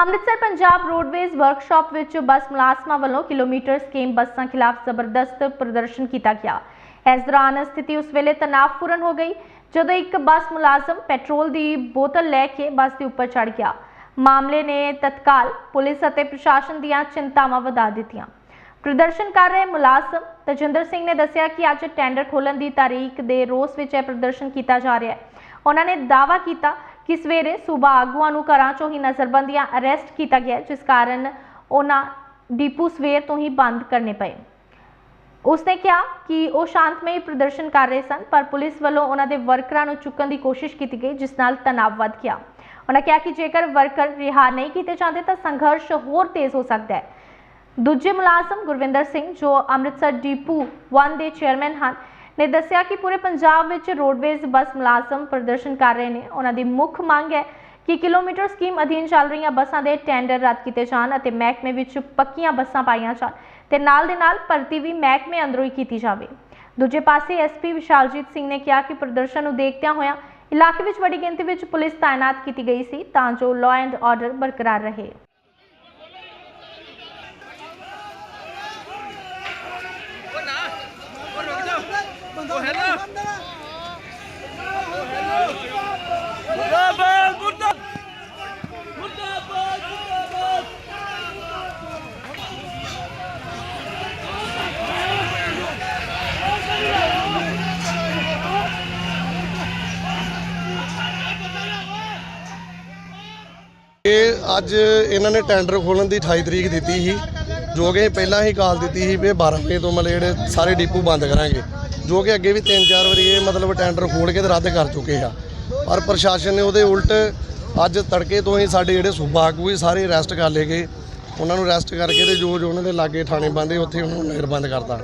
Amritsar Punjab roadways workshop ਵਿੱਚ ਬੱਸ ਮੁਲਾਜ਼ਮਾਂ ਵੱਲੋਂ ਕਿਲੋਮੀਟਰ ਸਕੀਮ ਬੱਸਾਂ ਖਿਲਾਫ ਜ਼ਬਰਦਸਤ ਪ੍ਰਦਰਸ਼ਨ ਕੀਤਾ ਗਿਆ। ਇਸ ਦੌਰਾਨ ਸਥਿਤੀ ਉਸ ਵੇਲੇ ਤਣਾਅਪੂਰਨ ਹੋ ਗਈ, ਜਦੋਂ ਇੱਕ ਬੱਸ ਮੁਲਾਜ਼ਮ ਪੈਟਰੋਲ ਦੀ ਬੋਤਲ ਲੈ ਕੇ ਬੱਸ ਦੇ ਉੱਪਰ ਚੜ ਗਿਆ। ਮਾਮਲੇ ਨੇ ਤਤਕਾਲ ਪੁਲਿਸ ਅਤੇ ਪ੍ਰਸ਼ਾਸਨ ਦੀਆਂ ਚਿੰਤਾਵਾਂ ਵਧਾ ਦਿੱਤੀਆਂ। ਪ੍ਰਦਰਸ਼ਨ ਕਰ ਰਹੇ ਮੁਲਾਜ਼ਮ ਤਜਿੰਦਰ ਸਿੰਘ ਨੇ ਦੱਸਿਆ ਕਿ ਅੱਜ ਟੈਂਡਰ ਖੋਲਣ ਦੀ ਤਾਰੀਖ ਦੇ ਰੋਸ ਵਿੱਚ ਇਹ ਪ੍ਰਦਰਸ਼ਨ ਕੀਤਾ ਜਾ ਰਿਹਾ ਹੈ। ਉਹਨਾਂ ਨੇ ਦਾਅਵਾ ਕੀਤਾ ਕਿ ਸਵੇਰੇ ਸੂਬਾ ਆਗੂਆਂ ਨੂੰ ਘਰਾਂ ਚੋਂ ਹੀ ਨਜ਼ਰਬੰਦੀਆਂ ਅਰੈਸਟ ਕੀਤਾ ਗਿਆ, ਜਿਸ ਕਾਰਨ ਉਹਨਾਂ ਡੀਪੂ ਸਵੇਰ ਤੋਂ ਹੀ ਬੰਦ ਕਰਨੇ ਪਏ। ਉਸਨੇ ਕਿਹਾ ਕਿ ਉਹ ਸ਼ਾਂਤਮਈ ਪ੍ਰਦਰਸ਼ਨ ਕਰ ਰਹੇ ਸਨ, ਪਰ ਪੁਲਿਸ ਵੱਲੋਂ ਉਹਨਾਂ ਦੇ ਵਰਕਰਾਂ ਨੂੰ ਚੁੱਕਣ ਦੀ ਕੋਸ਼ਿਸ਼ ਕੀਤੀ ਗਈ, ਜਿਸ ਨਾਲ ਤਣਾਅ ਵੱਧ ਗਿਆ। ਉਹਨਾਂ ਕਿਹਾ ਕਿ ਜੇਕਰ ਵਰਕਰ ਰਿਹਾ ਨਹੀਂ ਕੀਤੇ ਜਾਂਦੇ ਤਾਂ ਸੰਘਰਸ਼ ਹੋਰ ਤੇਜ਼ ਹੋ ਸਕਦਾ ਹੈ। ਦੂਜੇ ਮੁਲਾਜ਼ਮ ਗੁਰਵਿੰਦਰ ਸਿੰਘ, ਜੋ ਅੰਮ੍ਰਿਤਸਰ ਡੀਪੂ 1 ਦੇ ਚੇਅਰਮੈਨ ਹਨ ਨੇ ਦੱਸਿਆ ਕਿ ਪੂਰੇ ਪੰਜਾਬ ਵਿੱਚ ਰੋਡਵੇਜ਼ ਬੱਸ ਮੁਲਾਜ਼ਮ ਪ੍ਰਦਰਸ਼ਨ ਕਰ ਰਹੇ ਨੇ। ਉਹਨਾਂ ਦੀ ਮੁੱਖ ਮੰਗ ਹੈ ਕਿ ਕਿਲੋਮੀਟਰ ਸਕੀਮ ਅਧੀਨ ਚੱਲ ਰਹੀਆਂ ਬੱਸਾਂ ਦੇ ਟੈਂਡਰ ਰੱਦ ਕੀਤੇ ਜਾਣ ਅਤੇ ਮਹਿਕਮੇ ਵਿੱਚ ਪੱਕੀਆਂ ਬੱਸਾਂ ਪਾਈਆਂ ਜਾਣ ਤੇ ਨਾਲ ਦੇ ਨਾਲ ਭਰਤੀ ਵੀ ਮਹਿਕਮੇ ਅੰਦਰੋਂ ਹੀ ਕੀਤੀ ਜਾਵੇ। ਦੂਜੇ ਪਾਸੇ ਐਸਪੀ ਵਿਸ਼ਾਲਜੀਤ ਸਿੰਘ ਨੇ ਕਿਹਾ ਕਿ ਪ੍ਰਦਰਸ਼ਨ ਨੂੰ ਦੇਖਦਿਆਂ ਹੋਇਆਂ ਇਲਾਕੇ ਵਿੱਚ ਵੱਡੀ ਗਿਣਤੀ ਵਿੱਚ ਪੁਲਿਸ ਤਾਇਨਾਤ ਕੀਤੀ ਗਈ ਸੀ ਤਾਂ ਜੋ ਲਾਅ ਐਂਡ ਆਰਡਰ ਬਰਕਰਾਰ ਰਹੇ ਉਹ ਨਾ ਉਹ ਰੁਕ ਜਾ ਉਹ ਹੈ ਨਾ ਮੁਰਦਾਬਾਦ ਮੁਰਦਾ ਮੁਰਦਾਬਾਦ ਮੁਰਦਾਬਾਦ ਇਹ ਅੱਜ ਇਹਨਾਂ ਨੇ ਟੈਂਡਰ ਖੋਲਣ ਦੀ 28 ਤਰੀਕ ਦਿੱਤੀ ਸੀ ਜੋ ਕਿ ਪਹਿਲਾਂ ਹੀ ਕਾਲ ਦਿੱਤੀ ਸੀ ਵੀ 12 ਵਜੇ ਤੋਂ ਮਤਲਬ ਜਿਹੜੇ ਸਾਰੇ ਡਿਪੂ ਬੰਦ ਕਰਾਂਗੇ ਜੋ ਕਿ ਅੱਗੇ ਵੀ 3-4 ਵਾਰੀ ਇਹ ਮਤਲਬ ਟੈਂਡਰ ਖੋਲ ਕੇ ਤੇ ਰੱਦ ਕਰ ਚੁੱਕੇ ਆ। ਪਰ ਪ੍ਰਸ਼ਾਸਨ ਨੇ ਉਹਦੇ ਉਲਟ ਅੱਜ ਤੜਕੇ ਤੋਂ ਹੀ ਸਾਡੇ ਜਿਹੜੇ ਸੂਬਾ ਆਗੂ ਸੀ ਸਾਰੇ ਅਰੈਸਟ ਕਰ ਲਏ ਗਏ। ਉਹਨਾਂ ਨੂੰ ਅਰੈਸਟ ਕਰਕੇ ਤੇ ਜੋ ਜੋ ਉਹਨਾਂ ਦੇ ਲਾਗੇ ਥਾਣੇ ਬੰਦੇ ਉੱਥੇ ਉਹਨਾਂ ਨੂੰ ਨਹਿਰ ਬੰਦ ਕਰਤਾ।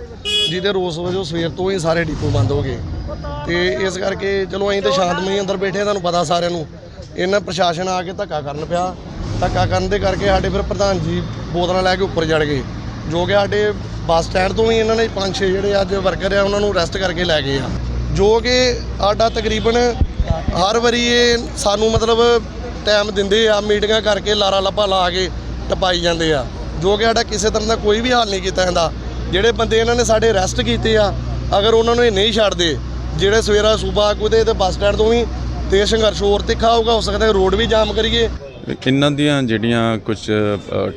ਜਿਹਦੇ ਰੋਸ ਵਜੋਂ ਸਵੇਰ ਤੋਂ ਹੀ ਸਾਰੇ ਡਿਪੂ ਬੰਦ ਹੋ ਗਏ। ਤੇ ਇਸ ਕਰਕੇ ਚਲੋ ਅਸੀਂ ਤਾਂ ਸ਼ਾਂਤਮਈ ਅੰਦਰ ਬੈਠੇ ਆ, ਤੁਹਾਨੂੰ ਪਤਾ ਸਾਰਿਆਂ ਨੂੰ। ਇਹਨਾਂ ਪ੍ਰਸ਼ਾਸਨ ਆ ਕੇ ਧੱਕਾ ਕਰਨ ਪਿਆ। ਧੱਕਾ ਕਰਨ ਦੇ ਕਰਕੇ ਸਾਡੇ ਫਿਰ ਪ੍ਰਧਾਨ ਜੀ ਬੋਤਲਾਂ ਲੈ ਕੇ ਉੱਪਰ ਚੜ ਗਏ। ਜੋ ਕਿ ਸਾਡੇ ਬੱਸ ਸਟੈਂਡ ਤੋਂ ਵੀ ਇਹਨਾਂ ਨੇ ਪੰਜ ਛੇ ਜਿਹੜੇ ਅੱਜ ਵਰਕਰ ਆ, ਉਹਨਾਂ ਨੂੰ ਅਰੈਸਟ ਕਰਕੇ ਲੈ ਗਏ ਆ। ਜੋ ਕਿ ਸਾਡਾ ਤਕਰੀਬਨ ਹਰ ਵਾਰੀ ਇਹ ਸਾਨੂੰ ਮਤਲਬ ਟਾਈਮ ਦਿੰਦੇ ਆ, ਮੀਟਿੰਗਾਂ ਕਰਕੇ ਲਾਰਾ ਲੱਪਾ ਲਾ ਕੇ ਟਪਾਈ ਜਾਂਦੇ ਆ। ਜੋ ਕਿ ਸਾਡਾ ਕਿਸੇ ਤਰ੍ਹਾਂ ਦਾ ਕੋਈ ਵੀ ਹੱਲ ਨਹੀਂ ਕੀਤਾ ਜਾਂਦਾ। ਜਿਹੜੇ ਬੰਦੇ ਇਹਨਾਂ ਨੇ ਸਾਡੇ ਅਰੈਸਟ ਕੀਤੇ ਆ, ਅਗਰ ਉਹਨਾਂ ਨੂੰ ਇਹ ਨਹੀਂ ਛੱਡਦੇ, ਜਿਹੜੇ ਸਵੇਰਾ ਸੂਬਾ ਆਗੂ ਦੇ ਤੇ ਬੱਸ ਸਟੈਂਡ ਤੋਂ ਵੀ ਤੇ ਸੰਘਰਸ਼ ਹੋਰ ਤਿੱਖਾ ਹੋਊਗਾ ਹੋ ਸਕਦਾ ਰੋਡ ਵੀ ਜਾਮ ਕਰੀਏ। ਇਹਨਾਂ ਦੀਆਂ ਜਿਹੜੀਆਂ ਕੁਝ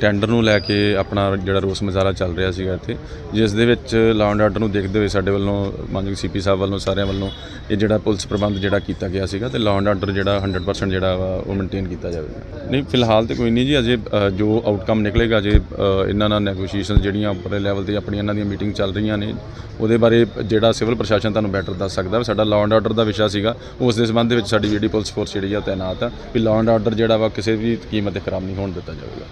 ਟੈਂਡਰ ਨੂੰ ਲੈ ਕੇ ਆਪਣਾ ਜਿਹੜਾ ਰੋਸ ਮਜ਼ਾਰਾ ਚੱਲ ਰਿਹਾ ਸੀਗਾ ਇੱਥੇ, ਜਿਸ ਦੇ ਵਿੱਚ ਲਾਅ ਐਂਡ ਆਰਡਰ ਨੂੰ ਦੇਖਦੇ ਹੋਏ ਸਾਡੇ ਵੱਲੋਂ ਮਾਨਯੋਗ ਸੀਪੀ ਸਾਹਿਬ ਵੱਲੋਂ, ਸਾਰਿਆਂ ਵੱਲੋਂ ਇਹ ਜਿਹੜਾ ਪੁਲਿਸ ਪ੍ਰਬੰਧ ਜਿਹੜਾ ਕੀਤਾ ਗਿਆ ਸੀਗਾ ਤੇ ਲਾਅ ਐਂਡ ਆਰਡਰ ਜਿਹੜਾ 100% ਜਿਹੜਾ ਵਾ ਉਹ ਮੇਨਟੇਨ ਕੀਤਾ ਜਾਵੇਗਾ ਨਹੀਂ, ਫਿਲਹਾਲ ਤੇ ਕੋਈ ਨਹੀਂ ਜੀ, ਅਜੇ ਜੋ ਆਊਟਕਮ ਨਿਕਲੇਗਾ, ਅਜੇ ਇਹਨਾਂ ਨਾਲ ਨੈਗੋਸ਼ੀਏਸ਼ਨ ਜਿਹੜੀਆਂ ਉੱਪਰਲੇ ਲੈਵਲ ਤੇ ਆਪਣੀਆਂ ਇਹਨਾਂ ਦੀਆਂ ਮੀਟਿੰਗ ਚੱਲ ਰਹੀਆਂ ਨੇ, ਉਹਦੇ ਬਾਰੇ ਜਿਹੜਾ ਸਿਵਲ ਪ੍ਰਸ਼ਾਸਨ ਤੁਹਾਨੂੰ ਬੈਟਰ ਦੱਸ ਸਕਦਾ ਵੀ, ਸਾਡਾ ਲਾਅ ਐਂਡ ਆਰਡਰ ਦਾ ਵਿਸ਼ਾ ਸੀਗਾ, ਉਸ ਦੇ ਸੰਬੰਧ ਵਿੱਚ ਸਾਡੀ ਜਿਹੜੀ ਪੁਲਿਸ ਫੋਰਸ ਜਿਹੜੀ ਆ ਉਹ ਤਾਇਨਾਤ ਆ, ਵੀ ਲਾਅ ਐਂਡ ਆਰਡਰ ਜਿਹੜਾ ਵਾ ਕਿਸੇ ਵੀ ਕੀਮਤ ਤੇ ਖਰਾਬ ਨਹੀਂ ਹੋਣ ਦਿੱਤਾ ਜਾਵੇਗਾ।